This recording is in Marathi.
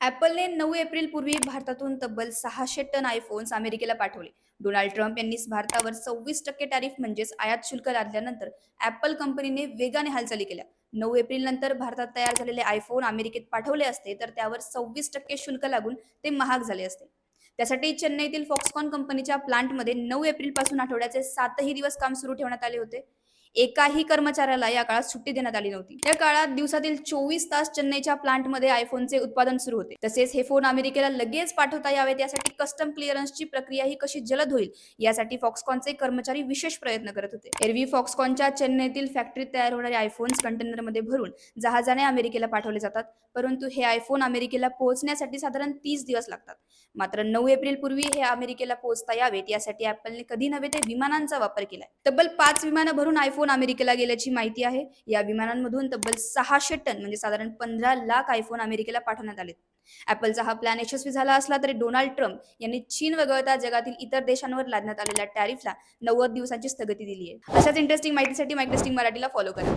ऍपलने नऊ एप्रिल पूर्वी भारतातून तब्बल सहाशे टन आयफोन्स अमेरिकेला पाठवले. डोनाल्ड ट्रम्प यांनी भारतावर सव्वीस टक्के टॅरिफ म्हणजेच आयात शुल्क लादल्यानंतर ऍपल कंपनीने वेगाने हालचाली केल्या. नऊ एप्रिल नंतर भारतात तयार झालेले आयफोन अमेरिकेत पाठवले असते तर त्यावर सव्वीस टक्के शुल्क लागून ते महाग झाले असते. त्यासाठी चेन्नईतील फॉक्सकॉन कंपनीच्या प्लांटमध्ये नऊ एप्रिलपासून आठवड्याचे सातही दिवस काम सुरू ठेवण्यात आले होते. एकाही कर्मचाऱ्याला या काळात सुट्टी देण्यात आली नव्हती. या काळात दिवसातील चोवीस तास चेन्नईच्या प्लांटमध्ये आयफोनचे उत्पादन सुरू होते. तसेच हे फोन अमेरिकेला लगेच पाठवता यावेत यासाठी कस्टम क्लिअरन्सची प्रक्रिया ही कशी जलद होईल यासाठी फॉक्सकॉनचे कर्मचारी विशेष प्रयत्न करत होते. एरवी फॉक्सकॉनच्या चेन्नईतील फॅक्टरीत तयार होणारे आयफोन्स कंटेनरमध्ये भरून जहाजाने अमेरिकेला पाठवले जातात परंतु हे आयफोन अमेरिकेला पोहोचण्यासाठी साधारण तीस दिवस लागतात. मात्र नऊ एप्रिल पूर्वी हे अमेरिकेला पोहोचता यावेत यासाठी ऍपलने कधी नव्हे ते विमानांचा वापर केलाय. तब्बल पाच विमानं भरून आयफोन आयफोन अमेरिकेला गेल्याची माहिती आहे? या विमानांमधून तब्बल सहाशे टन म्हणजे साधारण पंधरा लाख आयफोन अमेरिकेला पाठवण्यात आले ऍपलचा हा प्लॅन यशस्वी झाला असला तरी डोनाल्ड ट्रम्प यांनी चीन वगळता जगातील इतर देशांवर लादण्यात आलेल्या टॅरिफला नव्वद दिवसांची स्थगिती दिली आहे अशाच इंटरेस्टिंग माहितीसाठी मायक्रेस्टिंग मराठीला फॉलो करा.